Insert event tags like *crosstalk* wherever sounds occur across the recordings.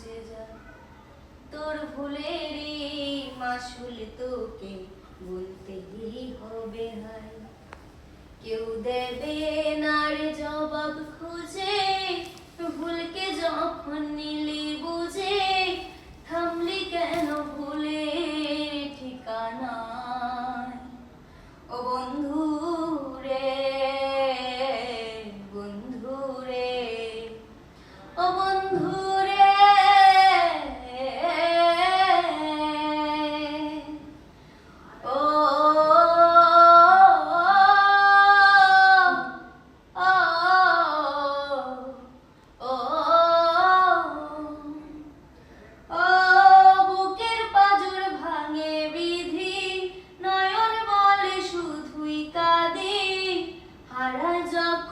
জবাব যা। তোর ভুলেরই মাসুল তোকে বলতেই হবে হায়। কেউ দেবে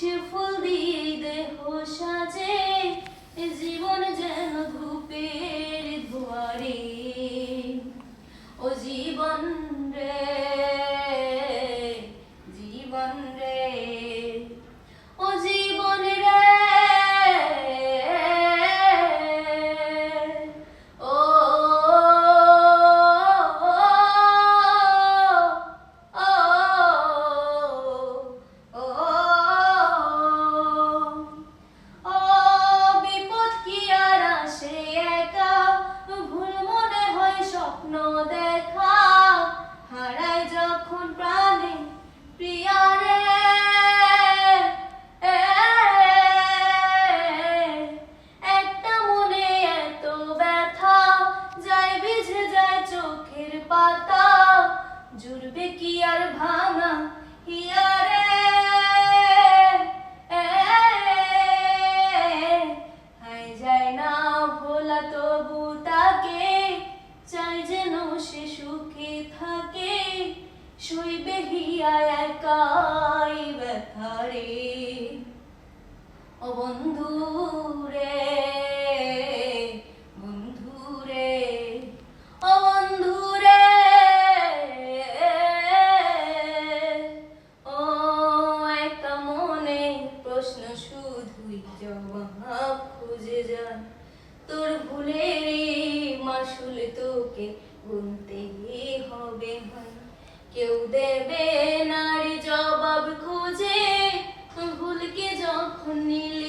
সে ফুল দিয়ে দেহ সাজে জীবন পাতা, জুড়বে কি আর ভাঙা হিয়ারে হাই যায় না ভোলা তবু তাকে, চাই যেন সে সুখে থাকে, শুইবে হিয়া একাই ব্যথারে খুঁজে যান তোর ভুলের মাসুল তোকে গুনতে হবে কেউ দেবে নারী জবাব খুঁজে ভুলকে যখন নিলে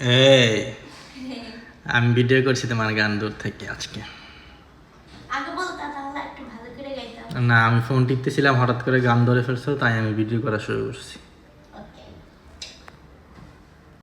এই *laughs* আমি ভিডিও করছি তোমার গান দূর থেকে আজকে। না আমি ফোন টিপতেছিলাম হঠাৎ করে গান ধরে ফেলছো তাই আমি ভিডিও করা শুরু করছি।